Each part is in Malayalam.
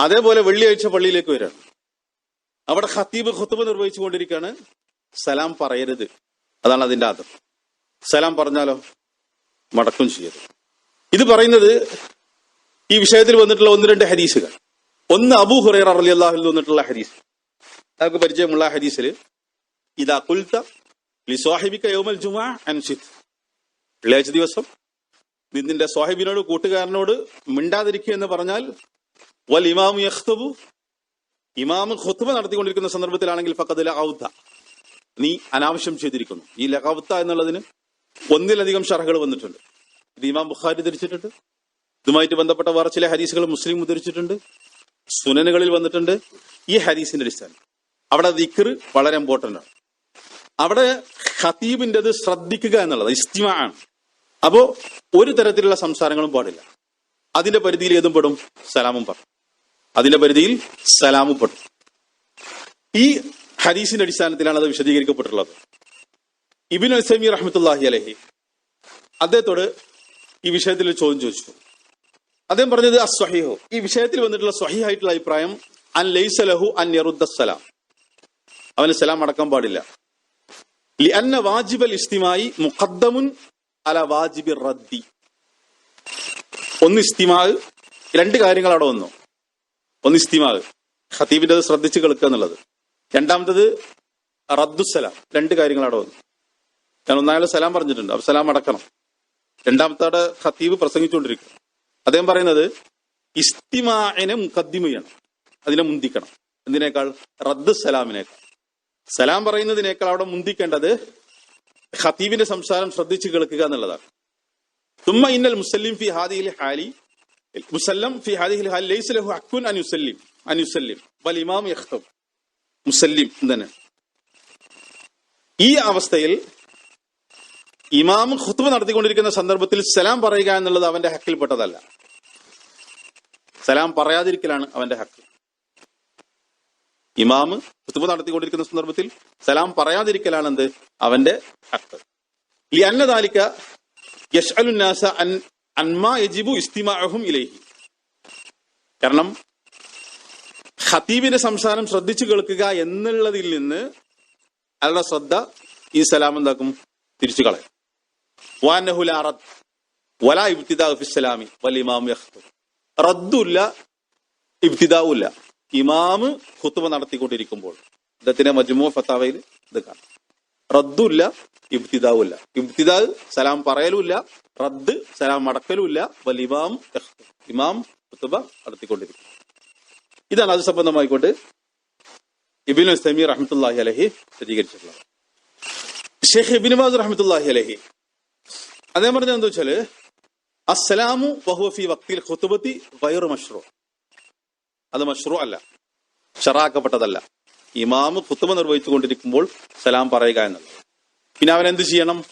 അതേപോലെ വെള്ളിയാഴ്ച പള്ളിയിലേക്ക് വരാം. അവിടെ ഖത്തീബ് ഖുത്തുബ് നിർവഹിച്ചു കൊണ്ടിരിക്കുകയാണ് സലാം പറയരുത്. അതാണ് അതിന്റെ ആദം സലാം പറഞ്ഞാലോ? മടക്കും ചെയ്യരുത്. ഇത് പറയുന്നത് ഈ വിഷയത്തിൽ വന്നിട്ടുള്ള ഒന്ന് രണ്ട് ഹദീസുകൾ. ഒന്ന് അബൂ ഹുറൈറ റളിയല്ലാഹു അൻഹു വന്നിട്ടുള്ള ഹദീസ്. നമുക്ക് പരിചയമുള്ള ഹദീസിൽ ഇതാ കുൽത്ത ലി യോമൽ ജുമാ അൻഷിത് വെള്ളിയാഴ്ച ദിവസം നിന്നിന്റെ നിന്റെ സ്വാഹിബിനോട് കൂട്ടുകാരനോട് മിണ്ടാതിരിക്കുക എന്ന് പറഞ്ഞാൽ വൽ ഇമാമു ഇമാമ് ഖുത്ബ നടത്തിക്കൊണ്ടിരിക്കുന്ന സന്ദർഭത്തിലാണെങ്കിൽ ഫക്കത്ത് ലഹൗത്ത നീ അനാവശ്യം ചെയ്തിരിക്കുന്നു. ഈ ലഹൗത്ത എന്നുള്ളതിന് ഒന്നിലധികം ഷർഹകൾ വന്നിട്ടുണ്ട്. ഇത് ഇമാം ബുഖാരി ധരിച്ചിട്ടുണ്ട്. ഇതുമായിട്ട് ബന്ധപ്പെട്ട വേറെ ചില ഹരീസുകൾ മുസ്ലിം ഉദ്ധരിച്ചിട്ടുണ്ട്. സുനനുകളിൽ വന്നിട്ടുണ്ട്. ഈ ഹരീസിന്റെ അടിസ്ഥാനം. അവിടെ ദിക്ർ വളരെ ഇമ്പോർട്ടന്റ് ആണ്. അവിടെ ഖത്തീബിന്റെത് ശ്രദ്ധിക്കുക എന്നുള്ളത് ഇസ്തിമ ആണ്. അപ്പോ ഒരു തരത്തിലുള്ള സംസാരങ്ങളും പാടില്ല. അതിന്റെ പരിധിയിൽ ഏതും പെടും? സലാമും പെടും അതിന്റെ പരിധിയിൽ സലാമു പെട്ടു. ഈ ഹദീസിന്റെ അടിസ്ഥാനത്തിലാണ് അത് വിശദീകരിക്കപ്പെട്ടിട്ടുള്ളത്. ഇബിൻ അസമി റഹ്മത്തുല്ലാഹി അലഹി അദ്ദേഹത്തോട് ഈ വിഷയത്തിൽ ചോദ്യം ചോദിച്ചു. അദ്ദേഹം പറഞ്ഞത് അസ്വഹിഹോ ഈ വിഷയത്തിൽ വന്നിട്ടുള്ള സ്വഹിയായിട്ടുള്ള അഭിപ്രായം അൻ ലൈസലഹു അൻ യറുദ്ദ സലാം. അവന് സലാം അടക്കാൻ പാടില്ല. ലിഅന്ന വാജിബൽ ഇസ്തിമായി മുഖദ്ദമുൻ അല വാജിബി റദ്ദി. ഒന്ന് ഇസ്തിമാ രണ്ട് കാര്യങ്ങൾ അവിടെ വന്നു. ഒന്ന് ഇസ്തിമാവ് ഖത്തീബിന്റെ അത് ശ്രദ്ധിച്ച് കേൾക്കുക എന്നുള്ളത്. രണ്ടാമത്തത് റദ്ദുസലാം രണ്ട് കാര്യങ്ങൾ അവിടെ വന്നു. ഞാൻ ഒന്നായാലും സലാം പറഞ്ഞിട്ടുണ്ട്. അപ്പൊ സലാം അടക്കണം. രണ്ടാമത്തവിടെ ഖത്തീബ് പ്രസംഗിച്ചുകൊണ്ടിരിക്കും അദ്ദേഹം പറയുന്നത് ഇസ്തിമാനെ മുഖദ്ദിമ ചെയ്യണം. അതിനെ മുന്തിക്കണം. എന്തിനേക്കാൾ? റദ്ദ് സലാമിനേക്കാൾ സലാം പറയുന്നതിനേക്കാൾ അവിടെ മുന്തിക്കേണ്ടത് ഖത്തീബിന്റെ സംസാരം ശ്രദ്ധിച്ച് കേൾക്കുക എന്നുള്ളതാണ്. തുമ്മ ഇന്നൽ മുസ്ലിം ഫി ഹാദിയിൽ ഹാലി مسلم في هذه الحال ليس له حق ان يسلم ان يسلم والامام يخطب മുസല്ലിം തന്നെ ഈ അവസ്ഥയിൽ ഇമാം ഖുത്ബ നടത്തിക്കൊണ്ടിരിക്കുന്ന സന്ദർഭത്തിൽ സലാം പറയുക എന്നുള്ളത് അവന്റെ ഹക്കിൽപ്പെട്ടതല്ല സലാം പറയാതിരിക്കലാണ് അവന്റെ ഹക്ക് ഇമാം ഖുത്ബ നടത്തിക്കൊണ്ടിരിക്കുന്ന സന്ദർഭത്തിൽ സലാം പറയാതിരിക്കലാണ് എന്ത് അവന്റെ ഹക്ക് ഈ അന്നദാലിക്ക യഷ്അലുന്നാസ അൻ അൻമാ യജിബു ഇസ്തിമാഅഹും ഇലൈഹി കാരണം ഖത്തീബിന്റെ സംസാരം ശ്രദ്ധിച്ചു കേൾക്കുക എന്നുള്ളതിൽ നിന്ന് അയാളുടെ ശ്രദ്ധ ഈ സലാം എന്താക്കും? തിരിച്ചു കളയും. വാനഹു ലാ റദ്ദ് വലാ ഇബ്തിദാ ഫി വൽ റദ്ദുല്ല ഇമാമ് ഖുത്ബ നടത്തിക്കൊണ്ടിരിക്കുമ്പോൾ ഇദ്ദേഹത്തിന്റെ മജ്മു ഫത്താവയിൽ ഇത് കാണാം. റദ്ദുല്ല ഇബ്തിദാവില്ല. ഇബ്തിദാ സലാം പറയലുമില്ല റദ്ദ് സലാം മടക്കലുമില്ല വൽ ഇമാം കുത്തുബ ഇമാം ഖുത്ബ നടത്തിക്കൊണ്ടിരിക്കും ഇതാണ് അത് സംബന്ധമായിക്കൊണ്ട് ഇബിൻ സമീർ റഹ്മത്തുല്ലാഹി അലഹി സ്ഥിരീകരിച്ചിട്ടുള്ളത് ഷെയ്ഖ് ഇബിൻ ബാസ് റഹ്മത്തുല്ലാഹി അലഹി അദ്ദേഹം പറഞ്ഞ എന്താ വെച്ചാൽ അസ്സലാമു വഹുഫി വക്തിൽ ഖുത്തുബത്തി വൈറു മഷ്റൂ. അത് മഷ്റൂ അല്ല ഷറാക്കപ്പെട്ടതല്ല. ഇമാമ് ഫുത്തുമ നിർവഹിച്ചുകൊണ്ടിരിക്കുമ്പോൾ സലാം പറയുക എന്നുള്ളത് പിന്നെ അവൻ എന്ത് ചെയ്യണം?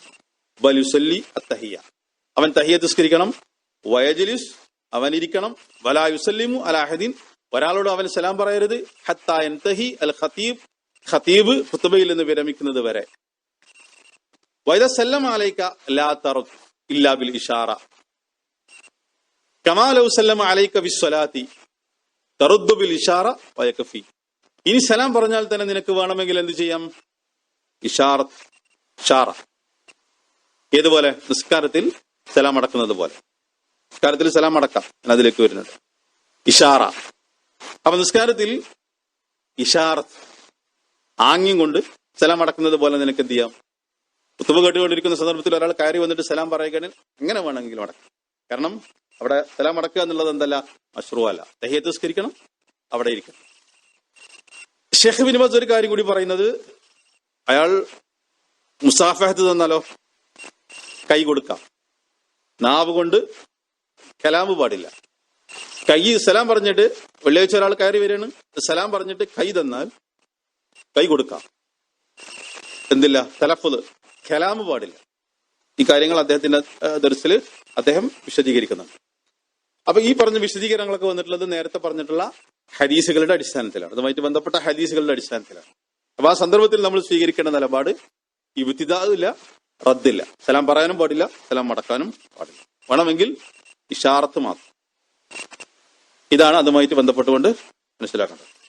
ബലുസല്ലി അത്തഹിയ. അവൻ തഹിയ തിസ്കരിക്കണം. വയജലിസ് അവൻ ഇരിക്കണം വലാ യുസല്ലിമു അലാഹദീൻ ഒരാളോട് അവൻ സലാം പറയരുത്. ഹത്താ യൻതഹി അൽ ഖതീബ്. ഖതീബ് ഫുത്തുബയിൽ നിന്ന് വിരമിക്കുന്നത് വരെ. വൈദ സല്ലം അലൈക ലാ തറുദ് ഇല്ലാ ബിൽ ഇഷാറ. കമാ ലൗ സല്ലം ബിസ്സലാത്തി. തറുദ്ദു ബിൽ ഇഷാറ വയക്കഫി ഇനി സലാം പറഞ്ഞാൽ തന്നെ നിനക്ക് വേണമെങ്കിൽ എന്ത് ചെയ്യാം? ഏതുപോലെ? നിസ്കാരത്തിൽ സലാം അടക്കുന്നത് പോലെ. നിസ്കാരത്തിൽ സലാം അടക്കാം അതിലേക്ക് വരുന്നത്. ഇഷാറ. അപ്പൊ നിസ്കാരത്തിൽ ഇഷാറത്ത് ആംഗ്യം കൊണ്ട് സലാം അടക്കുന്നത് പോലെ നിനക്ക് എന്ത് ചെയ്യാം? കുത്തുബ കേട്ടുകൊണ്ടിരിക്കുന്ന സന്ദർഭത്തിൽ ഒരാൾ കയറി വന്നിട്ട് സലാം പറയുകയാണെങ്കിൽ എങ്ങനെ വേണമെങ്കിലും അടക്കാം. കാരണം അവിടെ സലാം അടക്കുക എന്നുള്ളത് എന്തല്ല? അശ്രുവല്ല ദഹ്യത്തിസ്കരിക്കണം അവിടെ ഇരിക്കണം. ഷെയ്ഖ് ബിനിബാസ് ഒരു കാര്യം കൂടി പറയുന്നത്. അയാൾ മുസാഫഹത്ത് തന്നാലോ? കൈ കൊടുക്കാം. നാവ് കൊണ്ട് കലാമ് പാടില്ല. കൈ സലാം പറഞ്ഞിട്ട് വെള്ളിയാഴ്ച ഒരാൾ കയറി വരികയാണ്. സലാം പറഞ്ഞിട്ട് കൈ തന്നാൽ കൈ കൊടുക്കാം. എന്തില്ല? തലഫുദ് കലാമ് പാടില്ല. ഈ കാര്യങ്ങൾ അദ്ദേഹത്തിന്റെ ദർസിൽ അദ്ദേഹം വിശദീകരിക്കുന്നുണ്ട്. അപ്പൊ ഈ പറഞ്ഞ വിശദീകരണങ്ങളൊക്കെ വന്നിട്ടുള്ളത് നേരത്തെ പറഞ്ഞിട്ടുള്ള ഹദീസുകളുടെ അടിസ്ഥാനത്തിലാണ്. അതുമായിട്ട് ബന്ധപ്പെട്ട ഹദീസുകളുടെ അടിസ്ഥാനത്തിലാണ്. അപ്പൊ ആ സന്ദർഭത്തിൽ നമ്മൾ സ്വീകരിക്കേണ്ട നിലപാട് ഇല്ല റദ്ദില്ല. സലാം പറയാനും പാടില്ല സലാം മടക്കാനും പാടില്ല. വേണമെങ്കിൽ ഇഷാറത്ത് മാത്രം. ഇതാണ് അതുമായിട്ട് ബന്ധപ്പെട്ടുകൊണ്ട് മനസ്സിലാക്കേണ്ടത്.